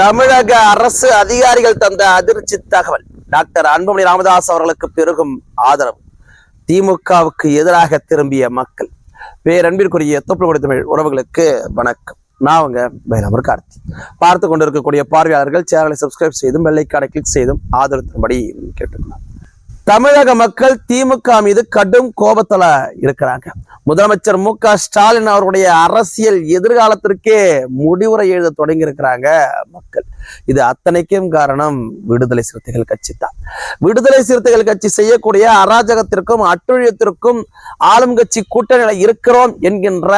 தமிழக அரசு அதிகாரிகள் தந்த அதிர்ச்சி தகவல். டாக்டர் அன்புமணி ராமதாஸ் அவர்களுக்கு பெருகும் ஆதரவு. திமுகவுக்கு எதிராக திரும்பிய மக்கள். பேரன்பிற்குரிய தொப்புள் தமிழ் உறவுகளுக்கு வணக்கம். நான் உங்க பைரமர் கார்த்தி பார்த்து கொண்டிருக்கக்கூடிய பார்வையாளர்கள் சேனலை சப்ஸ்கிரைப் செய்தும் வெள்ளைக்கான கிளிக் செய்தும் ஆதரவு தரும்படி கேட்டுக்கொள்ளலாம் தமிழக மக்கள் திமுக மீது கடும் கோபத்துல இருக்கிறாங்க. முதலமைச்சர் மு க ஸ்டாலின் அவருடைய அரசியல் எதிர்காலத்திற்கே முடிவுரை எழுத தொடங்கி இருக்கிறாங்க மக்கள். இது அத்தனைக்கும் காரணம் விடுதலை சிறுத்தைகள் கட்சி தான். விடுதலை சிறுத்தைகள் கட்சி செய்யக்கூடிய அராஜகத்திற்கும் அட்டுழியத்திற்கும் ஆளும் கட்சி கூட்டணியில இருக்கிறோம் என்கின்ற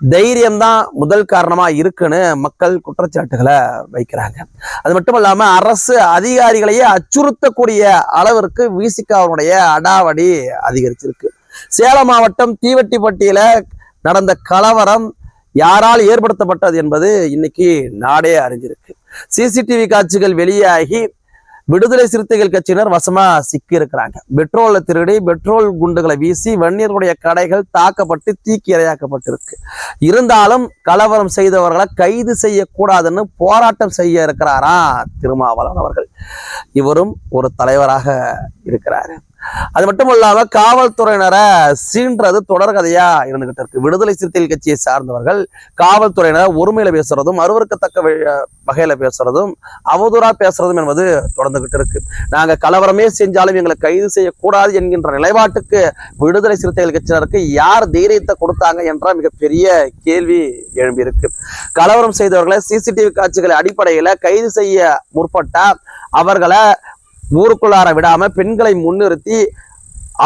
தைரியம் தான் முதல் காரணமா இருக்குன்னு மக்கள் குற்றச்சாட்டுகளை வைக்கிறாங்க. அது மட்டும் இல்லாம அரசு அதிகாரிகளையே அச்சுறுத்தக்கூடிய அளவிற்கு விசிகாவுடைய அடாவடி அதிகரிச்சிருக்கு. சேலம் மாவட்டம் தீவட்டிப்பட்டியில நடந்த கலவரம் யாரால் ஏற்படுத்தப்பட்டது என்பது இன்னைக்கு நாடே அறிஞ்சிருக்கு. சிசிடிவி காட்சிகள் வெளியாகி விடுதலை சிறுத்தைகள் கட்சியினர் வசமா சிக்கி இருக்கிறாங்க பெட்ரோலை திருடி பெட்ரோல் குண்டுகளை வீசி வன்னியர்களுடைய கடைகள் தாக்கப்பட்டு தீக்கி இரையாக்கப்பட்டிருக்கு. இருந்தாலும் கலவரம் செய்தவர்களை கைது செய்யக்கூடாதுன்னு போராட்டம் செய்ய இருக்கிறாரா திருமாவளவன் அவர்கள். இவரும் ஒரு தலைவராக இருக்கிறாரு. அது மட்டும் இல்லாம காவல்துறையினரை சீன்றது தொடர்கதையா இருந்துகிட்டு இருக்கு. விடுதலை சிறுத்தைகள் கட்சியை சார்ந்தவர்கள் காவல்துறையினரை ஒருமையில பேசுறதும் அருவருக்கத்தக்க வகையில பேசுறதும் அவதூறா பேசுறதும் என்பது தொடர்ந்துகிட்டு இருக்கு. நாங்க கலவரமே செஞ்சாலும் எங்களை கைது செய்யக்கூடாது என்கின்ற நிலைப்பாட்டுக்கு விடுதலை சிறுத்தைகள் கட்சியினருக்கு யார் தைரியத்தை கொடுத்தாங்க என்ற மிகப்பெரிய கேள்வி எழும்பியிருக்கு. கலவரம் செய்தவர்களை சிசிடிவி காட்சிகளை அடிப்படையில கைது செய்ய முற்பட்டா அவர்களை ஊருக்குள்ளார விடாம பெண்களை முன்னிறுத்தி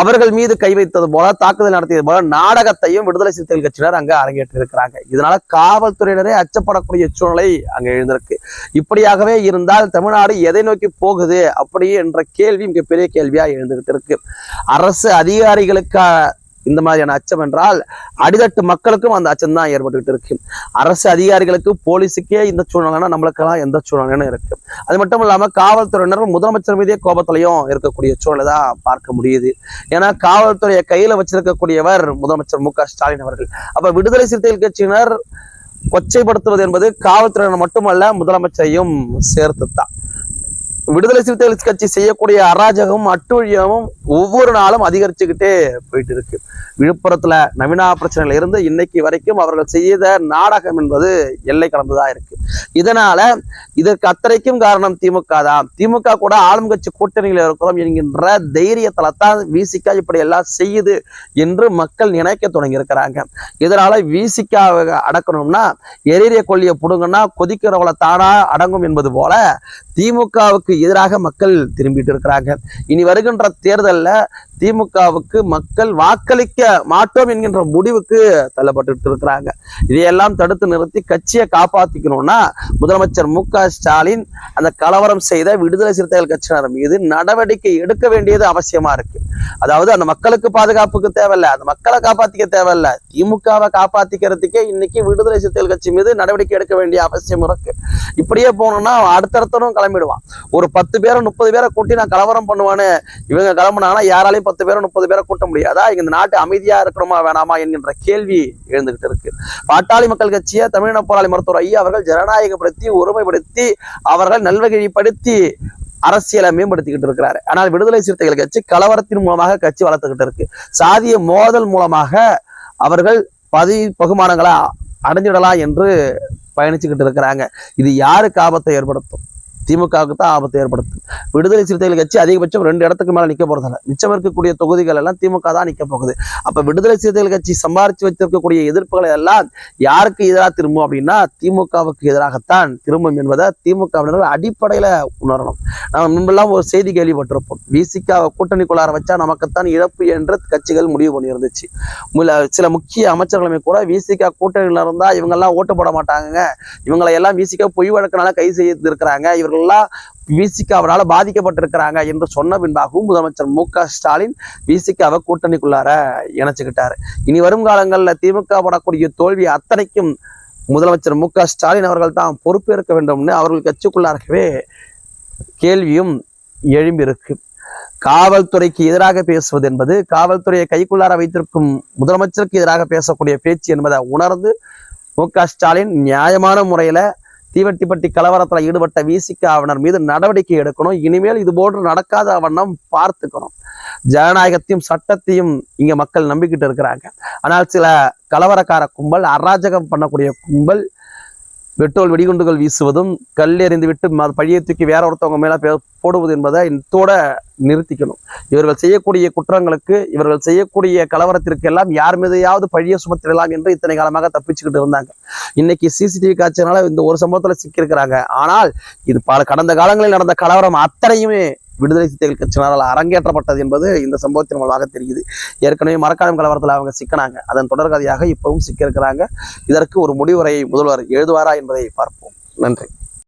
அவர்கள் மீது கை வைத்தது போல தாக்குதல் நடத்தியது போல நாடகத்தையும் விடுதலை சிறுத்தைகள் கட்சியினர் அங்க அரங்கேற்றி இருக்கிறாங்க இதனால காவல்துறையினரே அச்சப்படக்கூடிய சூழ்நிலை அங்க எழுந்திருக்கு. இப்படியாகவே இருந்தால் தமிழ்நாடு எதை நோக்கி போகுது அப்படி என்ற கேள்வி மிகப்பெரிய கேள்வியா எழுந்துகிட்டு இருக்கு. அரசு அதிகாரிகளுக்கான இந்த மாதிரியான அச்சம் என்றால் அடித்தட்டு மக்களுக்கும் அந்த அச்சம் தான் ஏற்பட்டுக்கிட்டு இருக்கு. அரசு அதிகாரிகளுக்கு போலீஸுக்கே இந்த சூழ்நிலைனா நம்மளுக்கெல்லாம் எந்த சூழ்நிலைன்னு இருக்கு. அது மட்டும் இல்லாம காவல்துறையினர் முதலமைச்சர் மீதே கோபத்திலையும் இருக்கக்கூடிய சூழலை தான் பார்க்க முடியுது. ஏன்னா காவல்துறையை கையில வச்சிருக்கக்கூடியவர் முதலமைச்சர் மு ஸ்டாலின் அவர்கள். அப்ப விடுதலை சிறுத்தைகள் கட்சியினர் கொச்சைப்படுத்துவது என்பது காவல்துறையினர் மட்டுமல்ல முதலமைச்சரையும் சேர்த்து தான் விடுதலை சிறுத்தைகள் கட்சி செய்யக்கூடிய அராஜகமும் அட்டுழியமும் ஒவ்வொரு நாளும் அதிகரிச்சுக்கிட்டே போயிட்டு இருக்கு விழுப்புரத்துல நவீனா பிரச்சனையில இருந்து இன்னைக்கு வரைக்கும் அவர்கள் செய்த நாடகம் என்பது எல்லை கடந்துதான் இருக்கு. இதனால இதற்கு அத்தனைக்கும் காரணம் திமுக தான். திமுக கூட ஆளும் கட்சி கூட்டணியில் இருக்கிறோம் என்கின்ற தைரியத்தில் தான் விசிகா இப்படி எல்லாம் செய்யுது என்று மக்கள் நினைக்க தொடங்கி இருக்கிறாங்க இதனால விசிகா அடக்கணும்னா எரிய கொல்லியை புடுங்கன்னா கொதிக்கிறவளை தானா அடங்கும் என்பது போல திமுகவுக்கு எதிராக மக்கள் திரும்பிட்டு இருக்கிறாங்க. இனி வருகின்ற தேர்தல்ல திமுகவுக்கு மக்கள் வாக்களிக்க மாட்டோம் என்கின்ற முடிவுக்கு தள்ளப்பட்டு இருக்கிறாங்க. இதையெல்லாம் தடுத்து நிறுத்தி கட்சியை காப்பாத்திக்கணும்னா முதலமைச்சர் மு ஸ்டாலின் அந்த கலவரம் செய்த விடுதலை சிறுத்தைகள் கட்சியினர் மீது நடவடிக்கை எடுக்க வேண்டியது அவசியமா இருக்கு. அதாவது அந்த மக்களுக்கு பாதுகாப்புக்கு தேவையில்ல அந்த மக்களை காப்பாத்திக்க தேவையில்ல திமுகவை காப்பாத்திக்கிறதுக்கே இன்னைக்கு விடுதலை சிறுத்தைகள் கட்சி மீது நடவடிக்கை எடுக்க வேண்டிய அவசியம் இருக்கு. இப்படியே போனோம்னா அடுத்தடுத்தனும் கிளம்பிடுவான். ஒரு பத்து பேரை முப்பது பேரை கூட்டி நான் கலவரம் பண்ணுவான்னு இவங்க கிளம்புனாங்கன்னா யாராலையும் பத்து பேரை முப்பது பேரை கூட்ட முடியாதா? இந்த நாட்டு அமைதியா இருக்கணுமா வேணாமா என்கின்ற கேள்வி எழுந்துகிட்டு இருக்கு. பாட்டாளி மக்கள் கட்சியை தமிழின போராளி மருத்துவர் ஐயா அவர்கள் ஜன ஜனநாயகப்படுத்தி ஒருமைப்படுத்தி அவர்கள் நல்வகைப்படுத்தி அரசியலை மேம்படுத்திக்கிட்டு இருக்கிறாரு. ஆனால் விடுதலை சிறுத்தைகள் கட்சி கலவரத்தின் மூலமாக கட்சி வளர்த்துக்கிட்டு இருக்கு. சாதிய மோதல் மூலமாக அவர்கள் பதவி பகுமானங்களை அடைஞ்சிடலாம் என்று பயணிச்சுக்கிட்டு இருக்கிறாங்க. இது யாருக்கு ஆபத்தை ஏற்படுத்தும்? திமுகவுக்கு தான் ஆபத்து ஏற்படுத்தும் விடுதலை சிறுத்தைகள் கட்சி அதிகபட்சம் ரெண்டு இடத்துக்கு மேலே நிற்க போகிறதில்ல மிச்சம் இருக்கக்கூடிய தொகுதிகள் எல்லாம் திமுக தான் நிற்க போகுது. அப்போ விடுதலை சிறுத்தைகள் கட்சி சம்பாரித்து வைத்திருக்கக்கூடிய எதிர்ப்புகளை எல்லாம் யாருக்கு எதிராக திரும்பும் அப்படின்னா திமுகவுக்கு எதிராகத்தான் திரும்பும் என்பதை திமுகவினர்கள் அடிப்படையில் உணரணும். நம்ம முன்பெல்லாம் ஒரு செய்தி கேள்விப்பட்டிருப்போம். விசிகாவை கூட்டணிக்குள்ளார வச்சா நமக்குத்தான் இழப்பு என்று கட்சிகள் முடிவு பண்ணியிருந்துச்சு. சில முக்கிய அமைச்சர்களுமே கூட விசிகா கூட்டணியில் இருந்தால் இவங்கெல்லாம் ஓட்டு போட மாட்டாங்க இவங்களை எல்லாம் விசிகா பொய் வழக்கினால கை செய்து இருக்கிறாங்க. இவர்கள்லாம் விசிகாவினால பாதிக்கப்பட்டிருக்கிறாங்க என்று சொன்ன பின்பாகவும் முதலமைச்சர் மு க ஸ்டாலின் விசிகாவை கூட்டணிக்குள்ளார இணைச்சுக்கிட்டார். இனி வரும் காலங்களில் திமுக படக்கூடிய தோல்வி அத்தனைக்கும் முதலமைச்சர் மு க ஸ்டாலின் அவர்கள் தான் பொறுப்பேற்க வேண்டும்னு அவர்கள் கட்சிக்குள்ளாகவே கேள்வியும் எழும்பியிருக்கு. காவல்துறைக்கு எதிராக பேசுவது என்பது காவல்துறையை கைக்குள்ளார வைத்திருக்கும் முதலமைச்சருக்கு எதிராக பேசக்கூடிய பேச்சு என்பதை உணர்ந்து மு க ஸ்டாலின் நியாயமான முறையில் தீவட்டிப்பட்டி கலவரத்தில் ஈடுபட்ட விசிகாவினர் மீது நடவடிக்கை எடுக்கணும். இனிமேல் இது போன்று நடக்காத வண்ணம் பார்த்துக்கணும். ஜனநாயகத்தையும் சட்டத்தையும் இங்க மக்கள் நம்பிக்கிட்டு இருக்கிறாங்க. ஆனால் சில கலவரக்கார கும்பல் அராஜகம் பண்ணக்கூடிய கும்பல் பெட்ரோல் வெடிகுண்டுகள் வீசுவதும் கல் எறிந்து விட்டு பழியை தூக்கி வேற ஒருத்தவங்க மேலே போடுவது என்பதை இத்தோட நிறுத்திக்கணும். இவர்கள் செய்யக்கூடிய குற்றங்களுக்கு இவர்கள் செய்யக்கூடிய கலவரத்திற்கு எல்லாம் யார் மீதையாவது பழிய சுமத்திடலாம் என்று இத்தனை காலமாக தப்பிச்சுக்கிட்டு இருந்தாங்க. இன்னைக்கு சிசிடிவி காட்சியினால இந்த ஒரு சம்பவத்தில் சிக்கியிருக்கிறாங்க. ஆனால் இது பல கடந்த காலங்களில் நடந்த கலவரம் அத்தனையுமே விடுதலை சிறுத்தைகள் கட்சியினரால் அரங்கேற்றப்பட்டது என்பது இந்த சம்பவத்தின் மூலமாக தெரியுது. ஏற்கனவே மரக்காலம் கலவரத்தில் அவங்க சிக்கினாங்க. அதன் தொடர்கதையாக இப்பவும் சிக்கியிருக்கிறாங்க. இதற்கு ஒரு முடிவுரையை முதல்வர் எழுதுவாரா என்பதை பார்ப்போம். நன்றி.